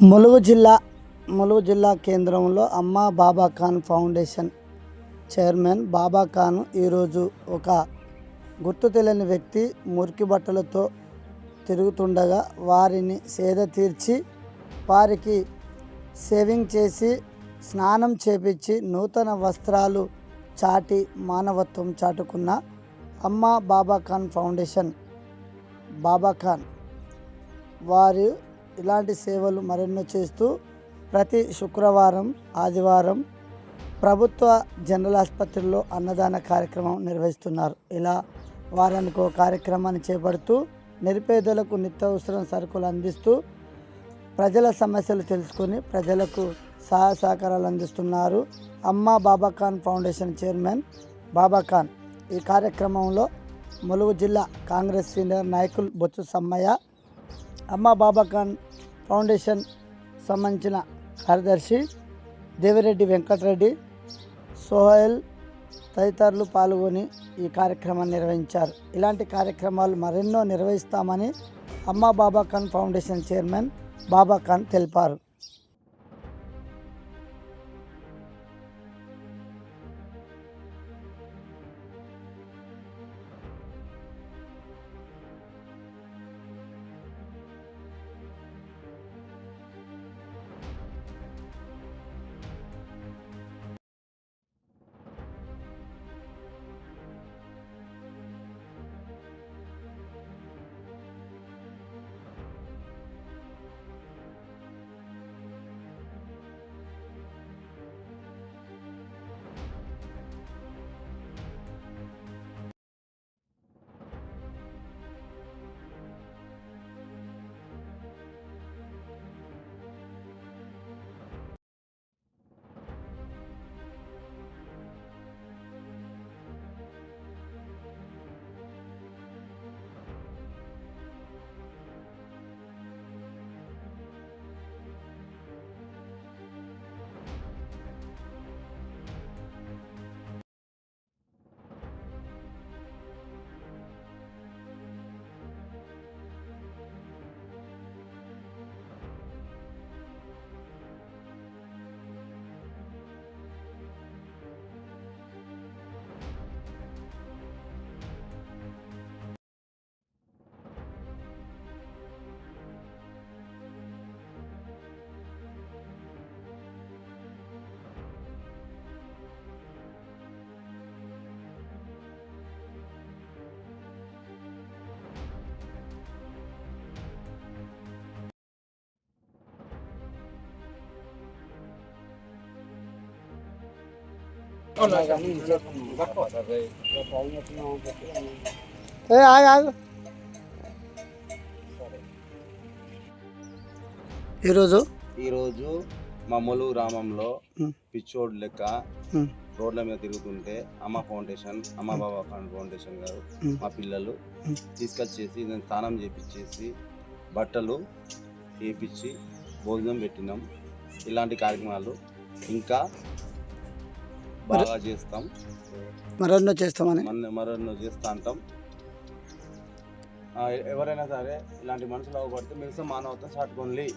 ములుగు జిల్లా ములుగు జిల్లా కేంద్రంలో అమ్మా బాబా ఖాన్ ఫౌండేషన్ చైర్మన్ బాబా ఖాన్ ఈరోజు ఒక గుర్తు తెలియని వ్యక్తి మురికి బట్టలతో తిరుగుతుండగా వారిని సేద తీర్చి వారికి సేవింగ్ చేసి స్నానం చేపించి నూతన వస్త్రాలు చాటి మానవత్వం చాటుకున్న అమ్మా బాబా ఖాన్ ఫౌండేషన్ బాబా ఖాన్. వారు ఇలాంటి సేవలు మరెన్నో చేస్తూ ప్రతి శుక్రవారం ఆదివారం ప్రభుత్వ జనరల్ ఆసుపత్రిలో అన్నదాన కార్యక్రమం నిర్వహిస్తున్నారు. ఇలా వారానికి ఒక కార్యక్రమాన్ని చేపడుతూ నిరుపేదలకు నిత్యావసరం సరుకులు అందిస్తూ ప్రజల సమస్యలు తెలుసుకొని ప్రజలకు సహాయ సహకారాలు అందిస్తున్నారు అమ్మ బాబా ఖాన్ ఫౌండేషన్ చైర్మన్ బాబా ఖాన్. ఈ కార్యక్రమంలో ములుగు జిల్లా కాంగ్రెస్ సీనియర్ నాయకులు బొత్స సమ్మయ్య అమ్మ బాబా ఖాన్ ఫౌండేషన్ సంబంధించిన కార్యదర్శి దేవిరెడ్డి వెంకటరెడ్డి సోహెల్ తదితరులు పాల్గొని ఈ కార్యక్రమాన్ని నిర్వహించారు. ఇలాంటి కార్యక్రమాలు మరెన్నో నిర్వహిస్తామని అమ్మా బాబా ఖాన్ ఫౌండేషన్ చైర్మన్ బాబా ఖాన్ తెలిపారు. ఏ ఆగు ఈరోజు ఈరోజు మా ములుగు గ్రామంలో. పిచ్చోడు లెక్క రోడ్ల మీద తిరుగుతుంటే అమ్మ ఫౌండేషన్ అమ్మ బాబా ఫౌండేషన్ గారు. మా పిల్లలు. తీసుకొచ్చేసి నేను స్నానం చేపించేసి బట్టలు వేపించి భోజనం పెట్టినాం ఇలాంటి కార్యక్రమాలు ఇంకా బాగా చేస్తాం. మరెన్నో చేస్తామని? మన మరో చేస్తా అంటాం. ఎవరైనా సరే ఇలాంటి మనుషులు అవ్వబడితే మిగతా మానవత్వం చాటుకోండి